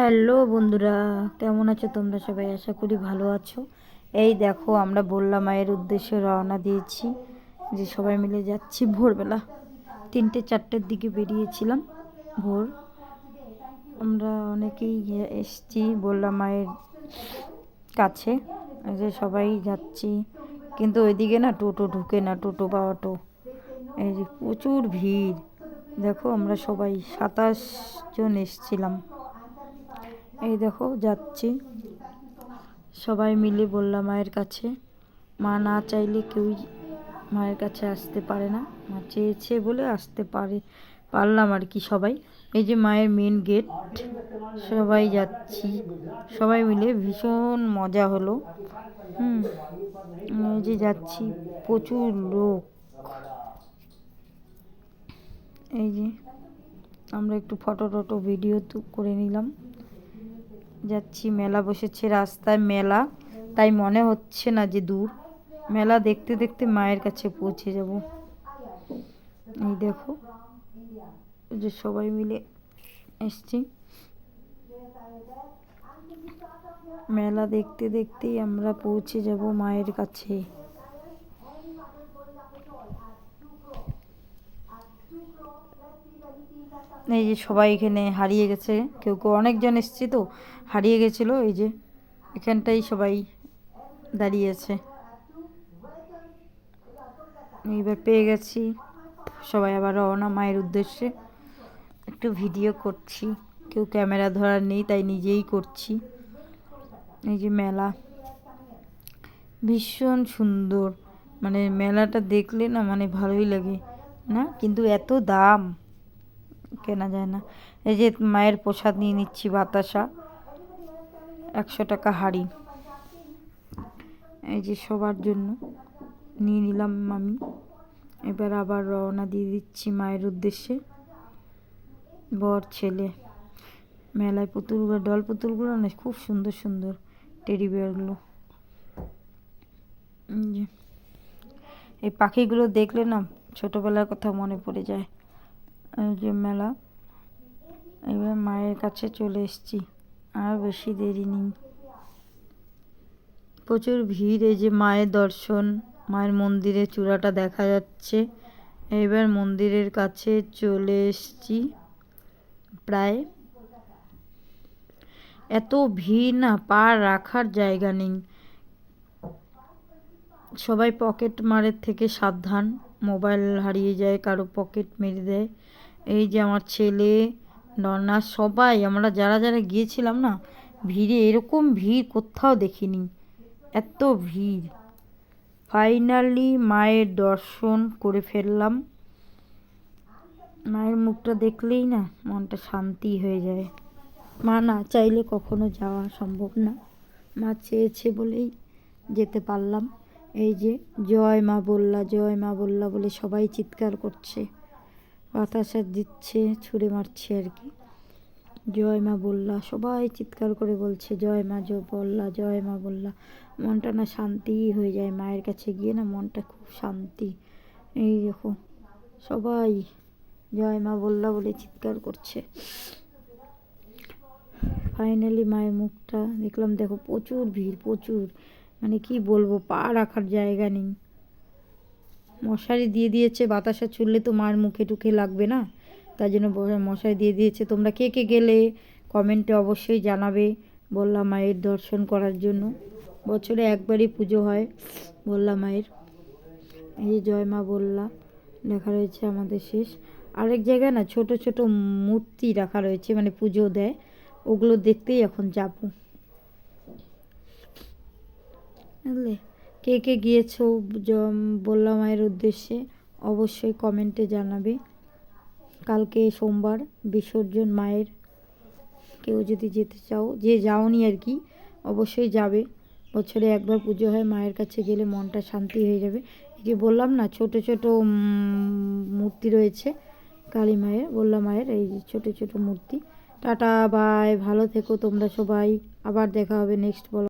Hello বন্ধুরা, কেমন আছো তোমরা সবাই? আশা করি ভালো আছো। এই দেখো, আমরা বললা মায়ের উদ্দেশ্যে রওনা দিয়েছি, যে সবাই মিলে যাচ্ছি ভোরবেলা। তিনটে, চারটের দিকে বেরিয়েছিলাম ভোর। আমরা অনেকেই এসছি বললা মায়ের কাছে যে সবাই যাচ্ছি। কিন্তু ওইদিকে না টোটো ঢুকে না, টোটো বা অটো। এই যে প্রচুর ভিড়। দেখো, আমরা সবাই সাতাশ জন এসছিলাম। এই দেখো, যাচ্ছি। সবাই মিলে বললাম মায়ের কাছে। মা না চাইলে কেউই মায়ের কাছে আসতে পারে না। মা চেয়েছে বলে আসতে পারে, পারলাম আর কি সবাই। এই যে মায়ের মেন গেট সবাই যাচ্ছি। সবাই মিলে ভীষণ মজা হলো। হুম, এই যে যাচ্ছি, প্রচুর লোক। এই যে আমরা একটু ফটো টটো ভিডিও তো করে নিলাম। যাচ্ছি, মেলা বসেছে রাস্তায়, মেলা। তাই মনে হচ্ছে না যে দূর। মেলা দেখতে দেখতে মায়ের কাছে পৌঁছে যাব। এই দেখো যে সবাই মিলে এসছি। মেলা দেখতে দেখতেই আমরা পৌঁছে যাব মায়ের কাছে। এই যে সবাই এখানে হারিয়ে গেছে, কেউ কেউ অনেকজন এসছে তো, হারিয়ে গেছিল, এই যে এখানটাই সবাই দাঁড়িয়েছে এইবার পেয়ে গেছি, সবাই আবার রওনা মায়ের উদ্দেশ্যে। একটু ভিডিও করছি, কেউ ক্যামেরা ধরার নেই, তাই নিজেই করছি। এই যে মেলা, ভীষণ সুন্দর মানে মেলাটা দেখলে না মানে ভালোই লাগে, না? কিন্তু এত দাম। কেনা যায় না। এই যে মায়ের প্রসাদ নিয়ে নিচ্ছি বাতাসা, একশো টাকা হাড়ি। এই যে সবার জন্য নিয়ে নিলাম আমি এবার আবার রওনা দিয়ে দিচ্ছি মায়ের উদ্দেশ্যে। বর, ছেলে, মেলায় পুতুলগুলো, ডল পুতুলগুলো না খুব সুন্দর সুন্দর টেডি বিয়ারগুলো। এই পাখিগুলো দেখলে না ছোটোবেলার কথা মনে পড়ে যায়। যে মেলা, এবার মায়ের কাছে চলে এসেছি। আর বেশি দেরি নেই। প্রচুর ভিড়, এই যে মায়ের দর্শন, মায়ের মন্দিরের চূড়াটা দেখা যাচ্ছে। এবার মন্দিরের কাছে চলে এসছি প্রায়। এত ভিড় না পা রাখার জায়গা নেই। সবাই পকেট মারের থেকে সাবধান, মোবাইল হারিয়ে যায়, কারও পকেট মেরে দেয়। এই যে আমার ছেলে, ননা, সবাই, আমরা যারা যারা গিয়েছিলাম না, ভিড়ে এরকম ভিড় কোথাও দেখিনি। এত ভিড়। ফাইনালি মায়ের দর্শন করে ফেললাম। মায়ের মুখটা দেখলেই না, মনটা শান্তি হয়ে যায়। মা না চাইলে কখনো যাওয়া সম্ভব না। মা চেয়েছে বলেই যেতে পারলাম। এই যে, জয় মা বললা, জয় মা বললা বলে সবাই চিৎকার করছে। বাতাসা দিচ্ছে, ছুঁড়ে মারছে আর কি। জয় মা বললা, সবাই চিৎকার করে বলছে, জয় মা জয় বললা, জয় মা বললা। মনটা না শান্তি হয়ে যায় মায়ের কাছে গিয়ে, না মনটা খুব শান্তি। এই দেখো, সবাই জয় মা বললা বলে চিৎকার করছে। ফাইনালি মায়ের মুখটা দেখলাম, দেখো প্রচুর ভিড়, প্রচুর। মানে কি বলব, পা রাখার জায়গা নেই। মশারি দিয়ে দিয়েছে, বাতাসা চুললে তো মার মুখে টুখে লাগবে না? তাই জন্য মশারি দিয়ে দিয়েছে। তোমরা কে কে গেলে কমেন্টে অবশ্যই জানাবে, বললাম মায়ের দর্শন করার জন্য। বছরে একবারই পুজো হয়, বললাম মায়ের। এই জয় মা বললা, লেখা রয়েছে আমাদের শেষ। আরেক জায়গায় না ছোট ছোট মূর্তি রাখা রয়েছে মানে পুজো দেয়। ওগুলো দেখতেই এখন যাব। বুঝলে? কে কে গিয়েছো বললাম মায়ের উদ্দেশ্যে, অবশ্যই কমেন্টে জানাবে। কালকে সোমবার বিসর্জন মায়ের। কেউ যদি যেতে চাও, যে যাওনি আর কি, অবশ্যই যাবে। বছরে একবার পুজো হয়, মায়ের কাছে গেলে মনটা শান্তি হয়ে যাবে। যে বললাম না, ছোট ছোট মূর্তি রয়েছে কালী মায়ের বললাম মায়ের, এই যে ছোটো ছোটো মূর্তি। টাটা, বাই, ভালো থেকো তোমরা সবাই। আবার দেখা হবে নেক্সট বলো